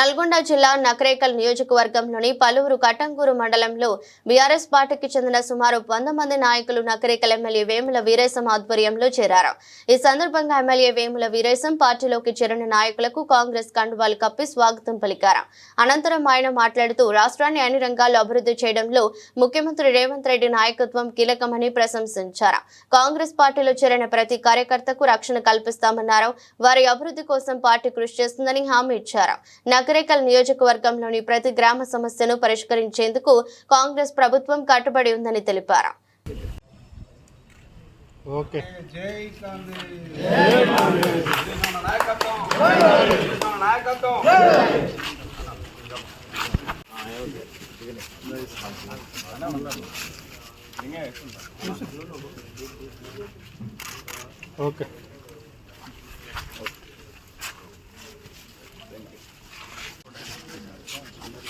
నల్గొండ జిల్లా నకరేకల్ నియోజకవర్గంలోని పలువురు కటంగూరు మండలంలో బీఆర్ఎస్ పార్టీకి చెందిన సుమారు వంద మంది నాయకులు నకరేకల్ ఎమ్మెల్యే వేముల వీరేశం ఆధ్వర్యంలో చేరారు. ఈ సందర్భంగా ఎమ్మెల్యే వేముల వీరేశం పార్టీలోకి చేరిన నాయకులకు కాంగ్రెస్ కండువాలు కప్పి స్వాగతం పలికారు. అనంతరం ఆయన మాట్లాడుతూ రాష్ట్రాన్ని అన్ని రంగాల్లో అభివృద్ధి చేయడంలో ముఖ్యమంత్రి రేవంత్ రెడ్డి నాయకత్వం కీలకమని ప్రశంసించారు. కాంగ్రెస్ పార్టీలో చేరిన ప్రతి కార్యకర్తకు రక్షణ కల్పిస్తామన్నారు. వారి అభివృద్ధి కోసం పార్టీ కృషి చేస్తుందని హామీ ఇచ్చారు. నకరేకల్ నియోజకవర్గంలోని ప్రతి గ్రామ సమస్యను పరిష్కరించేందుకు కాంగ్రెస్ ప్రభుత్వం కట్టుబడి ఉందని తెలిపారు. ఓకే. జై కాంగ్రెస్ జై కాంగ్రెస్ నాయకత్వం నాయకత్వం ఓకే.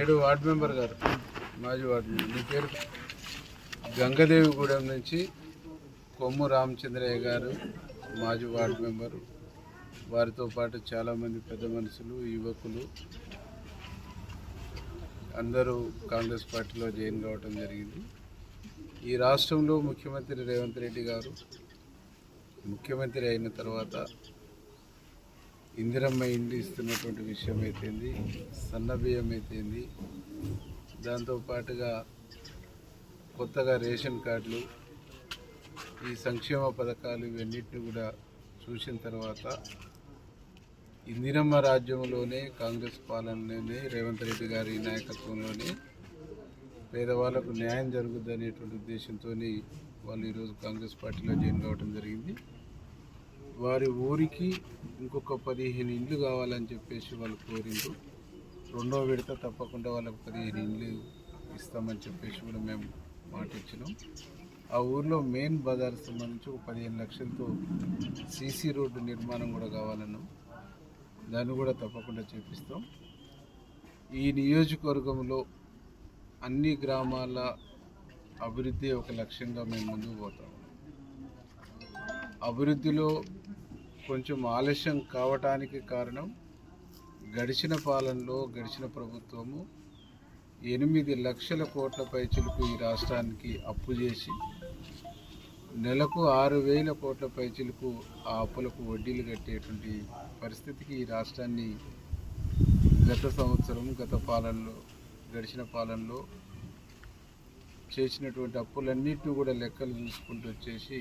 ఏడు వార్డు మెంబర్ గారు. మాజీ వార్డు మెంబర్. మీ పేరు? గంగదేవిగూడెం నుంచి కొమ్ము రామచంద్రయ్య గారు. మాజీ వార్డు మెంబరు. వారితో పాటు చాలామంది పెద్ద మనుషులు యువకులు. అందరూ కాంగ్రెస్ పార్టీలో జాయిన్ కావడం జరిగింది. ఈ రాష్ట్రంలో ముఖ్యమంత్రి రేవంత్ రెడ్డి గారు ముఖ్యమంత్రి అయిన తర్వాత ఇందిరమ్మ ఇండి ఇస్తున్నటువంటి విషయం అయితేంది సన్నబియ్యం అయితేంది దాంతో పాటుగా కొత్తగా రేషన్ కార్డులు ఈ సంక్షేమ పథకాలు ఇవన్నిటిని కూడా చూసిన తర్వాత ఇందిరమ్మ రాజ్యంలోనే కాంగ్రెస్ పాలనలోనే రేవంత్ రెడ్డి గారి నాయకత్వంలోనే పేదవాళ్ళకు న్యాయం జరుగుద్ది అనేటువంటి ఉద్దేశంతో వాళ్ళు ఈరోజు కాంగ్రెస్ పార్టీలో జాయిన్ కావడం జరిగింది. వారి ఊరికి ఇంకొక పదిహేను ఇండ్లు కావాలని చెప్పేసి వాళ్ళు కోరిండ్రు. రెండో విడత తప్పకుండా వాళ్ళకు పదిహేను ఇండ్లు ఇస్తామని చెప్పేసి కూడా మేము మాట ఇచ్చినాం ఆ ఊర్లో మెయిన్ బజార్ సంబంధించి ఒక పదిహేను లక్షలతో సీసీ రోడ్డు నిర్మాణం కూడా కావాలన్నాం. దాన్ని కూడా తప్పకుండా చేపిస్తాం. ఈ నియోజకవర్గంలో అన్ని గ్రామాల అభివృద్ధి ఒక లక్ష్యంగా మేము ముందుకు పోతాం. అభివృద్ధిలో కొంచెం ఆలస్యం కావటానికి కారణం గడిచిన పాలనలో గడిచిన ప్రభుత్వము ఎనిమిది లక్షల కోట్ల పైచిలకు ఈ రాష్ట్రానికి అప్పు చేసి నెలకు ఆరు వేల కోట్ల పైచిలకు ఆ అప్పులకు వడ్డీలు కట్టేటువంటి పరిస్థితికి ఈ రాష్ట్రాన్ని గత సంవత్సరం గత పాలనలో గడిచిన పాలనలో చేసినటువంటి అప్పులన్నిటిని కూడా లెక్కలు చూసుకుంటూ వచ్చేసి